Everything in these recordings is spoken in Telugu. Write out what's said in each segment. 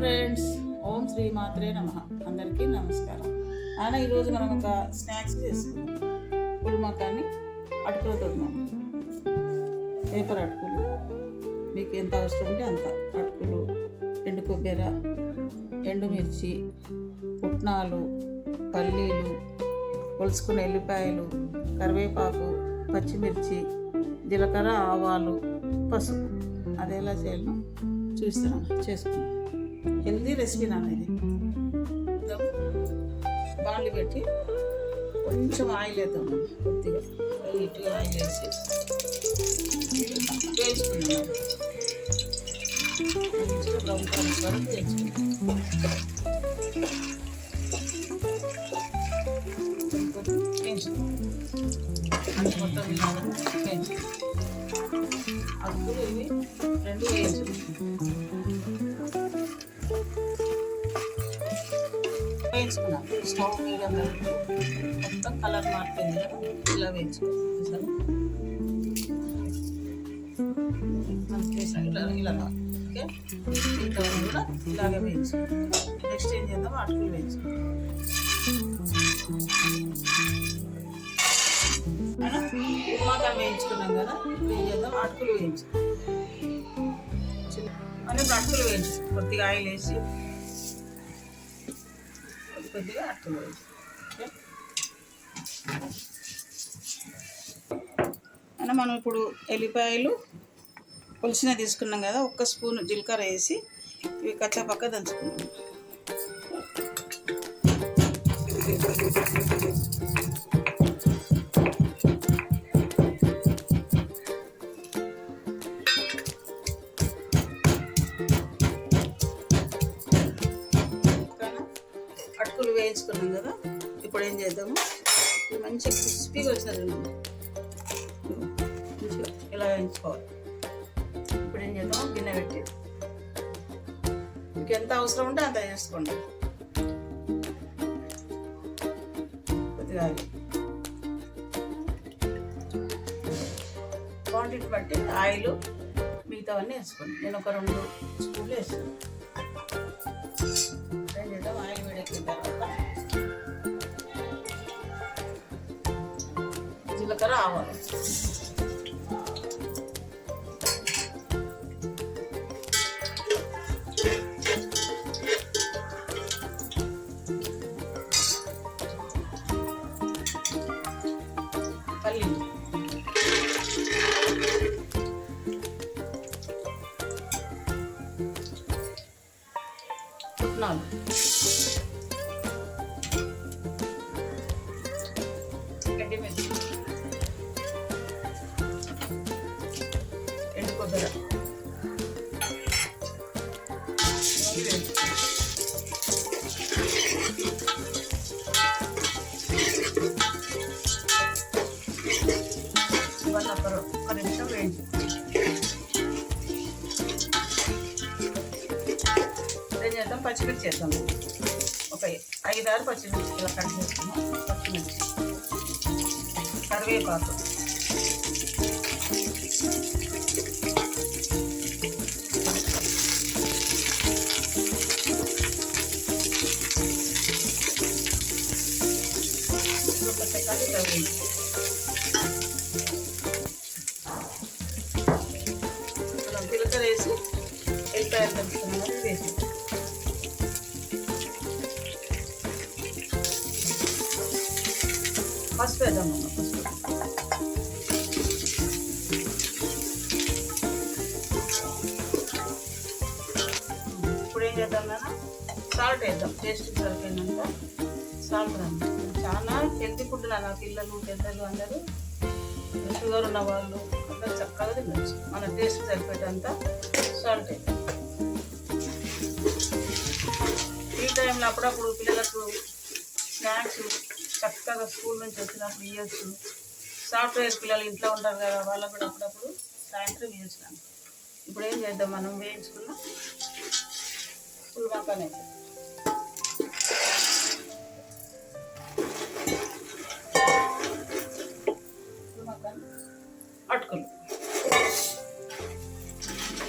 ఫ్రెండ్స్ ఓం శ్రీ మాత్రే నమ. అందరికీ నమస్కారం. నాన్న ఈరోజు మనం ఒక స్నాక్స్ చేసుకున్నాం పుల్మకాన్ని అటుకులతో ఉన్నాం పేపర్ అటుకులు. మీకు ఎంత అవసరం ఉంటే అంత అటుకులు ఎండు కొబ్బరి ఎండుమిర్చి పుట్నాలు పల్లీలు పొలుసుకున్న ఎల్లిపాయలు కరివేపాకు పచ్చిమిర్చి జీలకర్ర ఆవాలు పసుపు. అది ఎలా చేయాలో చూస్తున్నాను చేసుకున్నాను హెల్దీ రెసిపీ నాన్న ఇది. బాండ్లు పెట్టి కొంచెం ఆయిల్ వేద్దాం. కొద్దిగా. నీట్గా ఆయిల్ వేసి. వేసుకున్నాం బ్రౌన్ కలర్ వరకు వేసుకున్నాం మొత్తం అప్పుడు ఇవి రెండు వేయించుకున్నాం వేయించుకున్నాం. స్టవ్ మీడియం మొత్తం కలర్ మారిపోయింది కదా ఇలా వేయించుకోవాలి ఇలా ఇలా ఓకే? ఇంకా కూడా ఇలాగే వేయించుకోవాలి నెక్స్ట్ ఏం చేద్దాం అటుకులు వేయించుకోవాలి ఉమాకాలు వేయించుకున్నాం కదా ఏం చేద్దాం? అటుకులు వేయించుకోవాలి అని అటుకులు వేయించుకోవాలి కొద్దిగా ఆయిల్ వేసి కొద్దిగా అటుకులు వేసి ఓకే? మనం ఇప్పుడు ఎల్లిపాయలు పులిసిన తీసుకున్నాం కదా ఒక్క స్పూన్ జీలకర్ర వేసి ఇవి కచ్చాపక్క దంచుకున్నాం వేయించుకున్నాం కదా ఇప్పుడు ఏం చేద్దాము? మంచి క్రిస్పీగా వచ్చినది మంచిగా ఇలా వేయించుకోవాలి. ఇప్పుడు ఏం చేద్దాం గిన్నె పెట్టి. మీకు ఎంత అవసరం ఉంటే అంత చేసుకోండి కొద్దిగా క్వాంటిటీ బట్టి ఆయిల్ మిగతావన్నీ వేసుకోండి. నేను ఒక రెండు స్పూన్లు వేస్తాను. జీలకర్ర ఆవాలు పల్లీలు పుట్నాలు కొబ్బరి ఒక ఒక నిమిషం వేయించు ఏం చేద్దాం పచ్చిమిర్చి చేద్దాం ఒక ఐదారు పచ్చిమిర్చి ఇలా కట్ చేసుకున్నాం పచ్చిమిర్చి. కరివేపాకు. ఒక సెకండ్ ఇలా మనం జీలకర్ర వేసి ఎల్లిపాయలు కలుపుకున్నాం వేసి పసుపు వేద్దాం అమ్మ, పసుపు ఇప్పుడు ఏం చేద్దాం నాన్న సాల్ట్ వేద్దాం. టేస్ట్ సరిపోయినంత సాల్ట్ చాలా హెల్తీ ఫుడ్ నా పిల్లలు పెద్దలు అందరూ. షుగర్ ఉన్న వాళ్ళు అందరూ చక్కగా తినచ్చు. మన టేస్ట్ సరిపోయేంత సాల్ట్ ఈ టైంలో అప్పుడప్పుడు పిల్లలకు స్నాక్స్ చక్కగా స్కూల్ నుంచి వచ్చినప్పుడు ఇవ్వచ్చు సాఫ్ట్వేర్ పిల్లలు ఇంట్లో ఉంటారు కదా వాళ్ళకు కూడా అప్పుడప్పుడు సాయంత్రం ఇవ్వచ్చు ఇప్పుడు ఏం చేద్దాం మనం? వేయించుకున్నాం పుల్మాకానే అటుకులు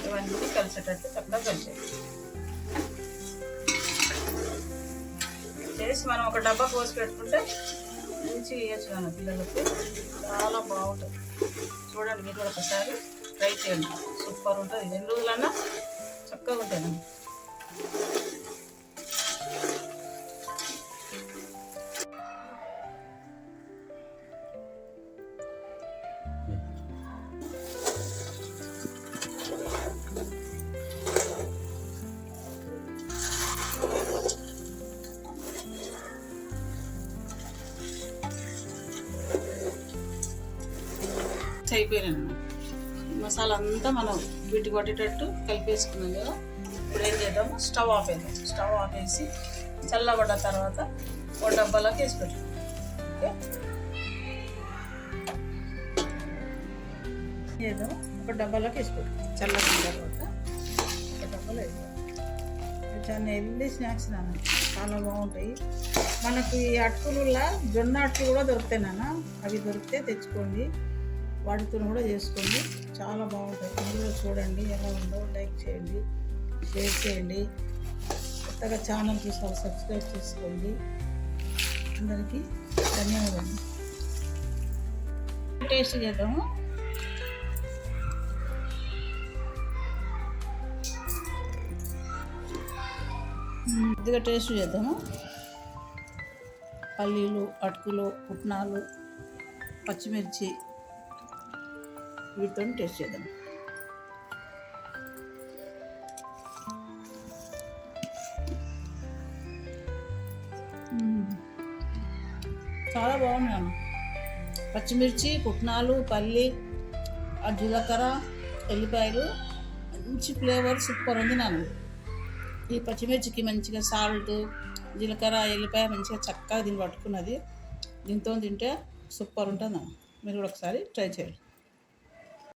ఇవన్నీ కలిసేటట్టు చక్కగా కలిసేది చేసి మనం ఒక డబ్బా పోసి పెట్టుకుంటే మంచి ఇవ్వచ్చు మన పిల్లలకు. చాలా బాగుంటుంది. చూడండి మీరు కూడా ఒకసారి ట్రై చేయండి. సూపర్ ఉంటుంది. ఎన్ని రోజులన్నా చక్కగా ఉంటుంది అయిపోయినాను మసాలా అంతా మనం వీటికి కొట్టేటట్టు కలిపేసుకున్నాం కదా ఇప్పుడు ఏం చేద్దాము? స్టవ్ ఆఫ్ వేద్దాం స్టవ్ ఆఫ్ వేసి చల్లబడ్డ తర్వాత ఒక డబ్బాలోకి వేసి పెట్టాం ఓకే? ఏదో ఒక డబ్బాలోకి వేసి పెట్టాం చల్లబడిన తర్వాత ఒక డబ్బాలో వేద్దాం. చాలా హెల్దీ స్నాక్స్ నాన్న. చాలా బాగుంటాయి. మనకు ఈ అటుకులలో జొన్న అటుకులు కూడా దొరుకుతాయి నాన్న. అవి దొరికితే తెచ్చుకోండి. వాటితో కూడా చేసుకోండి. చాలా బాగుంటుంది మీరు కూడా చూడండి ఎలా ఉందో. లైక్ చేయండి. షేర్ చేయండి. కొత్తగా ఛానల్ చూసారు సబ్స్క్రైబ్ చేసుకోండి. అందరికీ ధన్యవాదాలు. టేస్ట్ చేద్దాము. కొద్దిగా టేస్ట్ చేద్దాము. పల్లీలు అటుకులు పుట్నాలు పచ్చిమిర్చి వీటితో టేస్ట్ చేద్దాం. చాలా చాలా బాగున్నాను పచ్చిమిర్చి పుట్నాలు పల్లి ఆ జీలకర్ర ఎల్లిపాయలు మంచి ఫ్లేవర్ సూపర్ ఉంది నాన్న. ఈ పచ్చిమిర్చికి మంచిగా సాల్ట్ జీలకర్ర ఎల్లిపాయ మంచిగా చక్కగా దీన్ని పట్టుకున్నది. దీంతో తింటే సూపర్ ఉంటుంది మీరు కూడా ఒకసారి ట్రై చేయండి.